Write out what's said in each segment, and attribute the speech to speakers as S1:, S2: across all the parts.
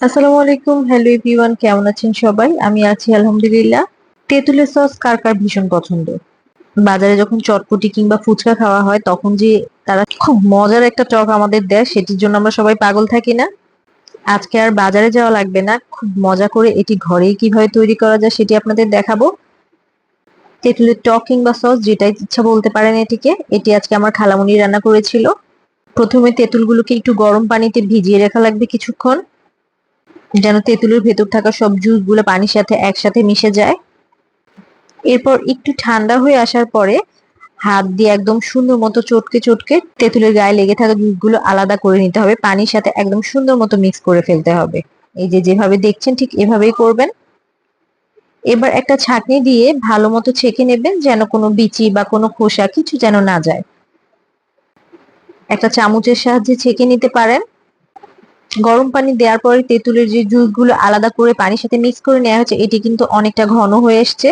S1: আসসালামু আলাইকুম, hello everyone, কেমন আছেন সবাই? আমি আছি, আলহামদুলিল্লাহ। তেঁতুলের সস কার কার ভীষণ পছন্দ? বাজারে যখন চটপটি কিংবা ফুচকা খাওয়া হয়, তখন যে তারা খুব মজার একটা টক আমাদের দেয়, সেটির জন্য আমরা সবাই পাগল থাকি না। আজকে আর বাজারে যাওয়া লাগবে না। খুব মজা করে এটি ঘরেই কীভাবে তৈরি করা যায়, সেটি আপনাদের দেখাবো। তেঁতুলের টক কিংবা সস, যেটাই ইচ্ছা বলতে পারেন এটিকে, এটি আজকে আমার খালামুনি রান্না করেছিল। প্রথমে তেঁতুলগুলোকে একটু গরম পানিতে ভিজিয়ে রাখা লাগবে কিছুক্ষণ। যেন তেঁতুলের ভেতর থাকা সব জুসগুলো পানির সাথে একসাথে মিশে যায়। এরপর একটু ঠান্ডা হয়ে আসার পরে হাত দিয়ে একদম সুন্দর মতো চটকে চটকে তেঁতুলের গায়ে লেগে থাকা জুসগুলো আলাদা করে নিতে হবে। পানির সাথে একদম সুন্দর মতো মিক্স করে ফেলতে হবে। এই যে যেভাবে দেখছেন ঠিক এভাবেই করবেন। এবার একটা ছাঁকনি দিয়ে ভালো মতো ছেঁকে নেবেন যেন কোনো বিচি বা কোনো খোসা কিছু যেন না যায়। একটা চামচের সাহায্যে ছেঁকে নিতে পারেন। গরম পানি দেওয়ার পরে তেঁতুলের যে জুসগুলো আলাদা করে পানির সাথে মিক্স করে নেওয়া হচ্ছে, এটি কিন্তু অনেকটা ঘন হয়ে এসছে।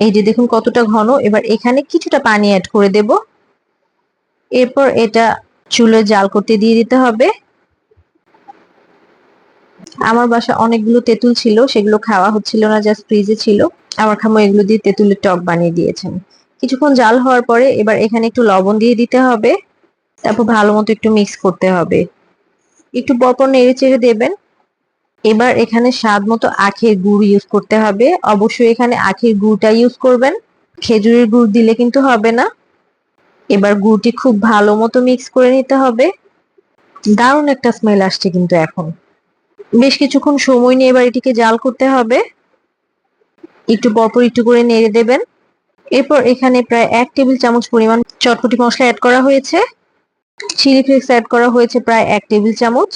S1: এই যে দেখুন কতটা ঘন, এবার এখানে কিছুটা পানি অ্যাড করে দেব। এরপর এটা চুলে জাল করতে দিয়ে দিতে হবে। আমার বাসা অনেকগুলো তেঁতুল ছিল, সেগুলো খাওয়া হচ্ছিল না জাস্ট ফ্রিজে ছিল। আমার খামো এগুলো দিয়ে তেঁতুলের টক বানিয়ে দিয়েছেন। কিছুক্ষণ জাল হওয়ার পরে এবার এখানে একটু লবণ দিয়ে দিতে হবে। তারপর ভালো মতো একটু মিক্স করতে হবে। একটু পরপর নেড়ে চেড়ে দেবেন। এবার এখানে স্বাদ মতো আখের গুড় ইউজ করতে হবে। অবশ্যই এখানে আখের গুড়টা ইউজ করবেন। খেজুরের গুড় দিলে কিন্তু হবে না। এবার গুড়টি খুব ভালো মতো মিক্স করে নিতে হবে। দারুণ একটা স্মেল আসছে কিন্তু এখন। বেশ কিছুক্ষণ সময় নিয়ে এবার এটিকে জাল করতে হবে। একটু পরপর একটু করে নেড়ে দেবেন। এরপর এখানে প্রায় এক টেবিল চামচ পরিমাণ চটপটি মশলা অ্যাড করা হয়েছে। চিলি ফ্লেক্স অ্যাড করা হয়েছে প্রায় এক টেবিল চামচ।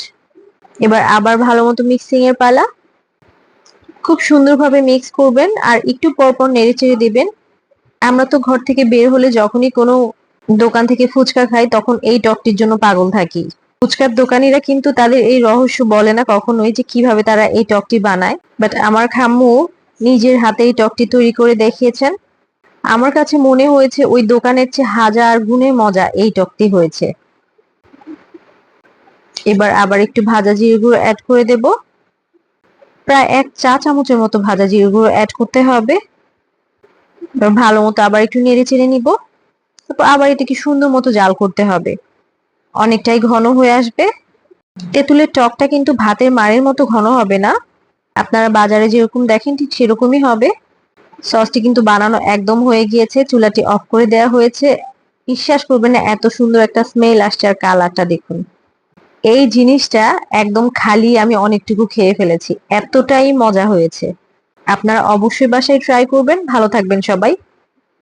S1: এবার আবার ভালো মতো মিক্সিং এর পালা। খুব সুন্দরভাবে মিক্স করবেন আর একটু পরপর নেড়ে চেড়ে দিবেন। আমরা তো ঘর থেকে বের হলে যখনই কোনো দোকান থেকে ফুচকা খাই, তখন এই টকটির জন্য পাগল থাকি। ফুচকার দোকানিরা কিন্তু তাদের এই রহস্য বলে না কখনোই যে কীভাবে তারা এই টকটি বানায়। বাট আমার খাম্মু নিজের হাতে এই টকটি তৈরি করে দেখিয়েছেন। আমার কাছে মনে হয়েছে ওই দোকানের চেয়ে হাজার গুণে মজা এই টকটি হয়েছে। এবার আবার একটু ভাজা জিরে গুঁড়ো অ্যাড করে দেব। প্রায় এক চা চামচের মতো ভাজা জিরে গুঁড়ো অ্যাড করতে হবে। ভালো মতো আবার একটু নেড়ে চেড়ে নিব। তারপর আবার এটাকে সুন্দর মতো জাল করতে হবে। অনেকটাই ঘন হয়ে আসবে। তেঁতুলের টকটা কিন্তু ভাতের মারের মতো ঘন হবে না। আপনারা বাজারে যেরকম দেখেন ঠিক সেরকমই হবে। সসটি কিন্তু বানানো একদম হয়ে গিয়েছে। চুলাটি অফ করে দেওয়া হয়েছে। বিশ্বাস করবেন না, এত সুন্দর একটা স্মেল আসছে আর কালারটা দেখুন। এই জিনিসটা একদম খালি আমি অনেকটুকু খেয়ে ফেলেছি। এতটাই মজা হয়েছে। আপনারা অবশ্যই বাসায় ট্রাই করবেন। ভালো থাকবেন সবাই।